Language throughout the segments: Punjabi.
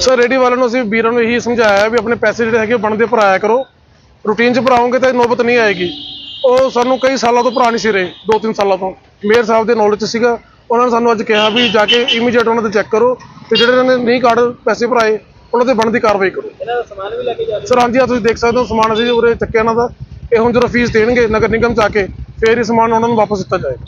ਸਰ ਰੇਡੀ ਵਾਲਿਆਂ ਨੂੰ ਅਸੀਂ ਵੀਰਾਂ ਨੂੰ ਇਹੀ ਸਮਝਾਇਆ ਵੀ ਆਪਣੇ ਪੈਸੇ ਜਿਹੜੇ ਹੈਗੇ ਬਣਦੇ ਭਰਾਇਆ ਕਰੋ। ਰੂਟੀਨ 'ਚ ਭਰਾਓਗੇ ਤਾਂ ਨੌਬਤ ਨਹੀਂ ਆਏਗੀ। ਉਹ ਸਾਨੂੰ ਕਈ ਸਾਲਾਂ ਤੋਂ ਭਰਾ ਨਹੀਂ ਸੀ ਰਹੇ ਦੋ ਤਿੰਨ ਸਾਲਾਂ ਤੋਂ। ਮੇਅਰ ਸਾਹਿਬ ਦੇ ਨੌਲੇਜ 'ਚ ਸੀਗਾ ਉਹਨਾਂ ਨੇ ਸਾਨੂੰ ਅੱਜ ਕਿਹਾ ਵੀ ਜਾ ਕੇ ਇਮੀਡੀਏਟ ਉਹਨਾਂ ਦੇ ਚੈੱਕ ਕਰੋ ਤੇ ਜਿਹੜੇ ਨੇ ਨਹੀਂ ਕਾਰਡ ਪੈਸੇ ਭਰਾਏ ਉਹਨਾਂ ਤੇ ਬਣਦੀ ਕਾਰਵਾਈ ਕਰੋ। ਸਰ ਹਾਂਜੀ ਆ ਤੁਸੀਂ ਦੇਖ ਸਕਦੇ ਹੋ ਸਮਾਨ ਅਸੀਂ ਉਰੇ ਚੱਕਿਆ ਇਹਨਾਂ ਦਾ। ਇਹ ਹੁਣ ਜਦੋਂ ਫੀਸ ਦੇਣਗੇ ਨਗਰ ਨਿਗਮ ਚ ਆ ਕੇ ਫੇਰ ਇਹ ਸਮਾਨ ਉਹਨਾਂ ਨੂੰ ਵਾਪਸ ਦਿੱਤਾ ਜਾਏਗਾ।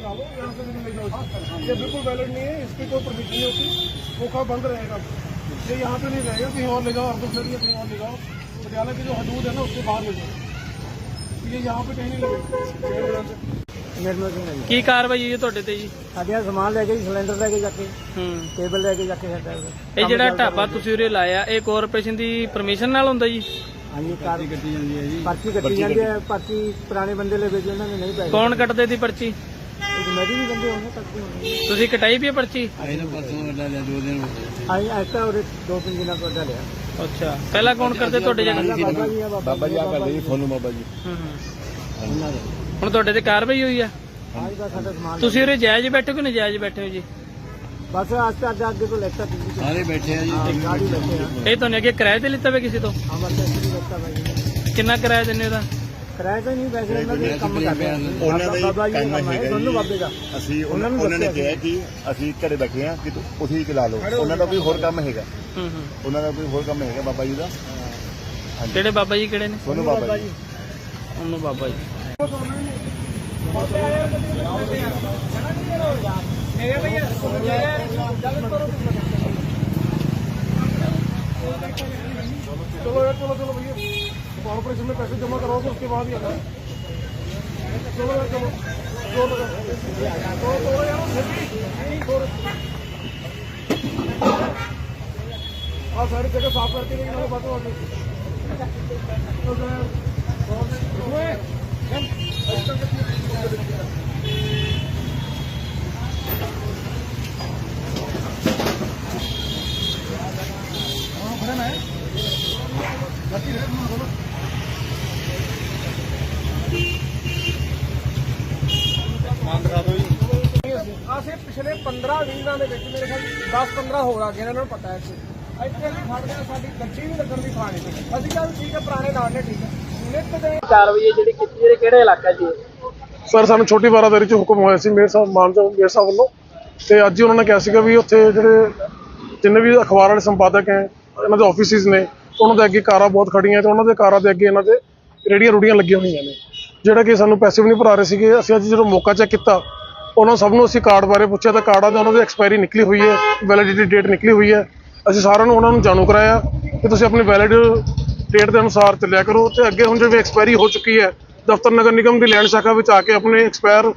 मंगा लो यहाँ से भी ले जाओ ये बिल्कुल वैलिड नहीं है इसकी कोई परमिशन नहीं होती खोखा बंद रहेगा ये यहाँ पे नहीं रहेगा कहीं और ले जाओ अर्बन सर कहीं और ले जाओ पटियाला की जो हदूद है ना उसके बाहर ले जाओ ये यहाँ पे कहीं नहीं लगेगा ਨਿਰਮਲ ਸਿੰਘ ਹੈ ਜੀ ਕੀ ਕਾਰਵਾਈ ਹੋਈ ਹੈ ਤੁਹਾਡੇ ਤੇ ਜੀ ਸਾਡੀਆਂ ਸਮਾਨ ਲੈ ਕੇ ਜੀ ਸਿਲੰਡਰ ਲੈ ਕੇ ਜਾ ਕੇ ਹੂੰ ਟੇਬਲ ਲੈ ਕੇ ਜਾ ਕੇ ਸਾਡਾ ਇਹ ਜਿਹੜਾ ਢਾਬਾ ਤੁਸੀਂ ਉਰੇ ਲਾਇਆ ਇਹ ਕਾਰਪੋਰੇਸ਼ਨ ਦੀ ਪਰਮਿਸ਼ਨ ਨਾਲ ਹੁੰਦਾ ਜੀ ਹਾਂਜੀ ਕਾਰ ਕੱਟੀ ਜਾਂਦੀ ਹੈ ਜੀ ਪਰਚੀ ਕੱਟੀ ਜਾਂਦੀ ਹੈ ਪਰਚੀ ਪੁਰਾਣੇ ਬੰਦੇ ਲੈ ਵੇਚੇ ਉਹਨਾਂ ਨੇ ਨਹੀਂ ਪੈਸੇ ਕੌਣ ਕੱਟਦੇ ਦੀ ਪਰਚੀ ਇੱਕ ਮੈਡੀ ਵੀ ਬੰਦੇ ਹੋਣੇ ਕੱਟਦੇ ਹੋਣੇ ਤੁਸੀਂ ਕਟਾਈ ਵੀ ਹੈ ਪਰਚੀ ਆਈ ਐਸਾ ਉਹਦੇ ਦੋ ਤਿੰਨ ਦਿਨਾਂ ਤੋਂ ਅੱਡਾ ਲਿਆ। ਅੱਛਾ। ਪਹਿਲਾਂ ਕੌਣ ਕਰਦੇ ਤੁਹਾਡੇ ਜਗ੍ਹਾ? ਬਾਬਾ ਜੀ ਆ ਬਾਬਾ ਜੀ ਆ ਕਰਦੇ ਫੋਨੂ ਬਾਬਾ ਜੀ। ਹੂੰ ਹੂੰ। ਦੇ ਹੁਣ ਤੁਹਾਡੇ ਤੇ ਕਾਰਵਾਈ ਹੋਈ ਆ? ਅੱਜ ਦਾ ਸਾਡਾ ਸਮਾਨ ਤੁਸੀਂ ਉਰੇ ਜਾਇਜ਼ ਬੈਠੇ ਕਿ ਨਜਾਇਜ਼ ਬੈਠੇ ਹੋ ਜੀ? ਬਸ ਅੱਜ ਤੱਕ ਅੱਗੇ ਅੱਗੇ ਤੋਂ ਲੈਤਾ ਤੁਸੀਂ। ਸਾਰੇ ਬੈਠੇ ਆ ਜੀ ਹਾਂ ਗਾੜੀ ਬੈਠੇ ਆ। ਇਹ ਤੁਹਾਨੂੰ ਅੱਗੇ ਕਿਰਾਏ ਤੇ ਲਿੱਤਾ ਵੇ ਕਿਸੇ ਤੋਂ? ਹਾਂ ਬਸ ਐਸੇ ਹੀ ਲੈਤਾ ਭਾਈ ਕਿੰਨਾ ਕਿਰਾਇਆ ਦਿੰਦੇ ਉਹਦਾ ਕਿਰਾਏ ਤੇ ਨਹੀਂ ਵੈਸੇ ਉਹਨਾਂ ਦੇ ਕੰਮ ਕਰਦੇ ਆ ਉਹਨਾਂ ਦਾ ਬਾਬਾ ਜੀ ਕੰਮ ਹੈ ਤੁਹਾਨੂੰ ਬਾਬੇ ਦਾ ਅਸੀਂ ਉਹਨਾਂ ਨੂੰ ਉਹਨਾਂ ਨੇ ਕਿਹਾ ਕਿ ਅਸੀਂ ਘਰੇ ਬੈਠੇ ਆ ਕਿ ਤੂੰ ਉਥੇ ਹੀ ਕਿਲਾ ਲਓ ਉਹਨਾਂ ਦਾ ਕੋਈ ਹੋਰ ਕੰਮ ਹੈਗਾ ਹੂੰ ਹੂੰ ਉਹਨਾਂ ਦਾ ਕੋਈ ਹੋਰ ਕੰਮ ਹੈਗਾ ਬਾਬਾ ਜੀ ਦਾ ਕਿਹੜੇ ਬਾਬਾ ਜੀ ਕਿਹੜੇ ਨੇ ਸੋਨੂੰ ਬਾਬਾ ਜੀ ਉਹਨੂੰ ਬਾਬਾ ਜੀ ਮੇਰੇ ਭਈਆ ਚਲੋ ਚਲੋ ਚਲੋ ਭਈਆ कॉर्पोरेशन में पैसे जमा कराओगे तो उसके बाद ही आना। हाँ सारी जगह साफ़ करके लेकिन हमें बात हाँ ਪਿਛਲੇ 15 20 ਦੇ ਵਿੱਚ ਮੇਰੇ ਖਿਆਲ 10 15 ਹੋਰ ਆ ਗਏ ਇਹਨਾਂ ਨੂੰ ਪਤਾ ਹੈ ਸੀ ਇੱਥੇ ਵੀ ਫੜ ਗਿਆ ਸਾਡੀ ਗੱਡੀ ਵੀ ਲੱਗਣ ਦੀ ਥਾਂ ਨਹੀਂ ਸੀ। ਅਸੀਂ ਚੱਲ ਠੀਕ ਹੈ ਪੁਰਾਣੇ ਨਾਲ ਨੇ ਠੀਕ ਹੈ। ਨਿੱਤ ਦੇ ਕਾਰਵਾਈ ਹੈ ਜਿਹੜੀ ਕੀਤੀ ਜਿਹੜੇ ਕਿਹੜੇ ਇਲਾਕਾ ਜੀ ਸਰ ਸਾਨੂੰ ਛੋਟੀ ਬਾਰਾਦਰੀ ਚ ਹੁਕਮ ਹੋਇਆ ਸੀ ਮੇਰ ਸਾਹਿਬ ਮਾਨਜੋ ਮੇਰ ਸਾਹਿਬ ਵੱਲੋਂ। ਤੇ ਅੱਜ ਹੀ ਉਹਨਾਂ ਨੇ ਕਿਹਾ ਸੀਗਾ ਵੀ ਉੱਥੇ ਜਿਹੜੇ ਜਿੰਨੇ ਵੀ ਅਖਬਾਰ ਵਾਲੇ ਸੰਪਾਦਕ ਹੈ ਇਹਨਾਂ ਦੇ ਆਫਿਸਿਸ ਨੇ ਉਹਨਾਂ ਦੇ ਅੱਗੇ ਕਾਰਾਂ ਬਹੁਤ ਖੜੀਆਂ ਤੇ ਉਹਨਾਂ ਦੇ ਕਾਰਾਂ ਦੇ ਅੱਗੇ ਇਹਨਾਂ ਦੇ ਰੇੜੀਆਂ ਰੂੜੀਆਂ ਲੱਗੀਆਂ ਹੋਈਆਂ ਨੇ। ਜਿਹੜਾ ਕਿ ਸਾਨੂੰ ਪੈਸੇ ਵੀ ਨਹੀਂ ਭਰਾ ਰਹੇ ਸੀਗੇ ਅਸੀਂ ਅੱਜ ਜਦੋਂ ਮੌਕਾ ਚੈੱਕ ਕੀਤਾ ਉਹਨਾਂ ਸਭ ਨੂੰ ਅਸੀਂ ਕਾਰਡ ਬਾਰੇ ਪੁੱਛਿਆ ਤਾਂ ਕਾਰਡਾਂ ਦੀ ਉਹਨਾਂ ਦੀ ਐਕਸਪਾਇਰੀ ਨਿਕਲੀ ਹੋਈ ਹੈ ਵੈਲਿਡਿਟੀ ਡੇਟ ਨਿਕਲੀ ਹੋਈ ਹੈ। ਅਸੀਂ ਸਾਰਿਆਂ ਨੂੰ ਉਹਨਾਂ ਨੂੰ ਜਾਣੂ ਕਰਾਇਆ ਕਿ ਤੁਸੀਂ ਆਪਣੀ ਵੈਲਿਡ ਡੇਟ ਦੇ ਅਨੁਸਾਰ ਚੱਲਿਆ ਕਰੋ ਤੇ ਅੱਗੇ ਹੁਣ ਜਿਵੇਂ ਐਕਸਪਾਇਰੀ ਹੋ ਚੁੱਕੀ ਹੈ ਦਫ਼ਤਰ ਨਗਰ ਨਿਗਮ ਦੀ ਲੈਂਡ ਸ਼ਾਖਾ ਵਿੱਚ ਆ ਕੇ ਆਪਣੇ ਐਕਸਪਾਇਰ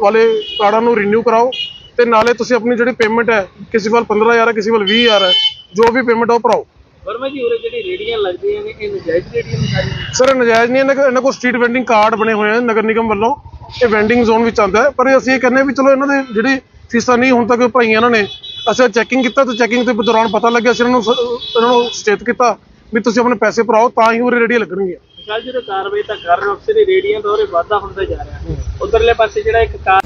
ਵਾਲੇ ਕਾਰਡਾਂ ਨੂੰ ਰੀਨਿਊ ਕਰਾਓ ਤੇ ਨਾਲੇ ਤੁਸੀਂ ਆਪਣੀ ਜਿਹੜੀ ਪੇਮੈਂਟ ਹੈ ਕਿਸੇ ਵੱਲ 15000 ਹੈ ਕਿਸੇ ਵੱਲ 20000 ਹੈ ਜੋ ਵੀ ਪੇਮੈਂਟ ਉਹ ਭਰਾਓ। ਵਰਮਾ ਜੀ ਉਰੇ ਜਿਹੜੀ ਰੇੜੀਆਂ ਲੱਗਦੀਆਂ ਨੇ ਇਹ ਨਜਾਇਜ਼ ਰੇੜੀਆਂ ਨੇ ਸਾਰੀਆਂ? ਸਰ ਨਜਾਇਜ਼ ਨਹੀਂ ਇਹਨਾਂ ਕੋਲ ਸਟਰੀਟ ਵੈਂਡਿੰਗ ਕਾਰਡ ਬਣੇ ਹੋਏ ਹਨ ਨਗਰ ਨਿਗਮ ਵੱਲੋਂ। ਇਹ ਵੈਂਡਿੰਗ ਜ਼ੋਨ ਵਿੱਚ ਆਉਂਦਾ ਹੈ। ਪਰ ਅਸੀਂ ਇਹ ਕਹਿੰਦੇ ਹਾਂ ਵੀ ਚਲੋ ਇਹਨਾਂ ਦੇ ਜਿਹੜੀ ਫੀਸਾਂ ਨਹੀਂ ਹੁਣ ਤੱਕ ਭਾਈਆਂ ਇਹਨਾਂ ਨੇ ਅਸੀਂ ਚੈਕਿੰਗ ਕੀਤਾ ਤੇ ਚੈਕਿੰਗ ਦੇ ਦੌਰਾਨ ਪਤਾ ਲੱਗਿਆ ਅਸੀਂ ਇਹਨਾਂ ਨੂੰ ਇਹਨਾਂ ਨੂੰ ਸੁਚੇਤ ਕੀਤਾ ਵੀ ਤੁਸੀਂ ਆਪਣੇ ਪੈਸੇ ਭਰਾਓ ਤਾਂ ਹੀ ਉਰੇ ਰੇੜੀਆਂ ਲੱਗਣਗੀਆਂ। ਕੱਲ ਜਦੋਂ ਕਾਰਵਾਈ ਤਾਂ ਕਰ ਰਹੇ ਹੋ ਅਕਸਰ ਹੀ ਰੇੜੀਆਂ ਦਾ ਉਰੇ ਵਾਧਾ ਹੁੰਦਾ ਜਾ ਰਿਹਾ। ਉਧਰਲੇ ਪਾਸੇ ਜਿਹੜਾ ਇੱਕ ਕਾਰ